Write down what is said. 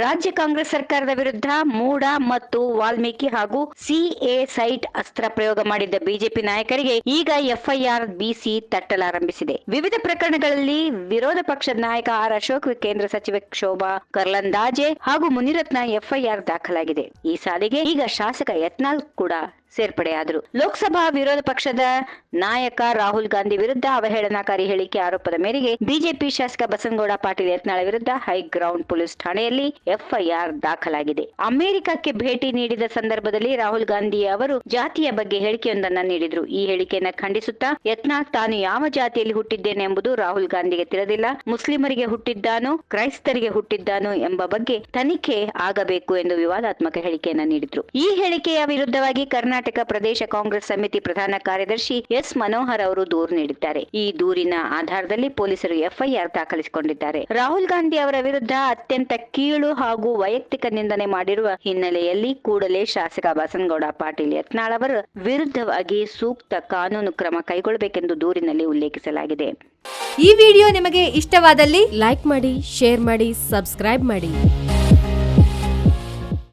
ರಾಜ್ಯ ಕಾಂಗ್ರೆಸ್ ಸರ್ಕಾರದ ವಿರುದ್ಧ ಮೂಡ ಮತ್ತು ವಾಲ್ಮೀಕಿ ಹಾಗೂ ಸಿಎ ಸೈಟ್ ಅಸ್ತ್ರ ಪ್ರಯೋಗ ಮಾಡಿದ್ದ ಬಿಜೆಪಿ ನಾಯಕರಿಗೆ ಈಗ ಎಫ್ಐಆರ್ ಬಿಸಿ ತಟ್ಟಲಾರಂಭಿಸಿದೆ. ವಿವಿಧ ಪ್ರಕರಣಗಳಲ್ಲಿ ವಿರೋಧ ಪಕ್ಷದ ನಾಯಕ ಆರ್ ಅಶೋಕ್, ಕೇಂದ್ರ ಸಚಿವೆ ಶೋಭಾ ಕರ್ಲಂದಾಜೆ ಹಾಗೂ ಮುನಿರತ್ನ ಎಫ್ಐಆರ್ ದಾಖಲಾಗಿದೆ. ಈ ಸಾಲಿಗೆ ಈಗ ಶಾಸಕ ಯತ್ನಾಲ್ ಕೂಡ ಸೇರ್ಪಡೆಯಾದರು ಲೋಕಸಭಾ ವಿರೋಧ ಪಕ್ಷದ ನಾಯಕ ರಾಹುಲ್ ಗಾಂಧಿ ವಿರುದ್ಧ ಅವಹೇಳನಕಾರಿ ಹೇಳಿಕೆ ಆರೋಪದ ಮೇರೆಗೆ ಬಿಜೆಪಿ ಶಾಸಕ ಬಸನಗೌಡ ಪಾಟೀಲ್ ಯತ್ನಾಳ ವಿರುದ್ಧ ಹೈಗ್ರೌಂಡ್ ಪೊಲೀಸ್ ಠಾಣೆಯಲ್ಲಿ ಎಫ್ಐಆರ್ ದಾಖಲಾಗಿದೆ. ಅಮೆರಿಕಕ್ಕೆ ಭೇಟಿ ನೀಡಿದ ಸಂದರ್ಭದಲ್ಲಿ ರಾಹುಲ್ ಗಾಂಧಿ ಅವರು ಜಾತಿಯ ಬಗ್ಗೆ ಹೇಳಿಕೆಯೊಂದನ್ನ ನೀಡಿದ್ರು. ಈ ಹೇಳಿಕೆಯನ್ನು ಖಂಡಿಸುತ್ತಾ ಯತ್ನಾಳ್ ತಾನು ಯಾವ ಜಾತಿಯಲ್ಲಿ ಹುಟ್ಟಿದ್ದೇನೆ ಎಂಬುದು ರಾಹುಲ್ ಗಾಂಧಿಗೆ ತಿಳಿದಿಲ್ಲ. ಮುಸ್ಲಿಮರಿಗೆ ಹುಟ್ಟಿದ್ದಾನೋ, ಕ್ರೈಸ್ತರಿಗೆ ಹುಟ್ಟಿದ್ದಾನೋ ಎಂಬ ಬಗ್ಗೆ ತನಿಖೆ ಆಗಬೇಕು ಎಂದು ವಿವಾದಾತ್ಮಕ ಹೇಳಿಕೆಯನ್ನ ನೀಡಿದ್ರು. ಈ ಹೇಳಿಕೆಯ ವಿರುದ್ಧವಾಗಿ ಕರ್ನಾಟಕ ಪ್ರದೇಶ ಕಾಂಗ್ರೆಸ್ ಸಮಿತಿ ಪ್ರಧಾನ ಕಾರ್ಯದರ್ಶಿ ಎಸ್ ಮನೋಹರ್ ಅವರು ದೂರು ನೀಡಿದ್ದಾರೆ. ಈ ದೂರಿನ ಆಧಾರದಲ್ಲಿ ಪೊಲೀಸರು ಎಫ್ಐಆರ್ ದಾಖಲಿಸಿಕೊಂಡಿದ್ದಾರೆ. ರಾಹುಲ್ ಗಾಂಧಿ ಅವರ ವಿರುದ್ಧ ಅತ್ಯಂತ ಕೀಳು ಹಾಗೂ ವೈಯಕ್ತಿಕ ನಿಂದನೆ ಮಾಡಿರುವ ಹಿನ್ನೆಲೆಯಲ್ಲಿ ಕೂಡಲೇ ಶಾಸಕ ಬಸನಗೌಡ, ಪಾಟೀಲ್ ಯತ್ನಾಳ್ ಅವರ ವಿರುದ್ಧವಾಗಿ ಸೂಕ್ತ ಕಾನೂನು ಕ್ರಮ ಕೈಗೊಳ್ಳಬೇಕೆಂದು ದೂರಿನಲ್ಲಿ ಉಲ್ಲೇಖಿಸಲಾಗಿದೆ. ಈ ವಿಡಿಯೋ ನಿಮಗೆ ಇಷ್ಟವಾದಲ್ಲಿ ಲೈಕ್ ಮಾಡಿ, ಶೇರ್ ಮಾಡಿ, ಸಬ್ಸ್ಕ್ರೈಬ್ ಮಾಡಿ.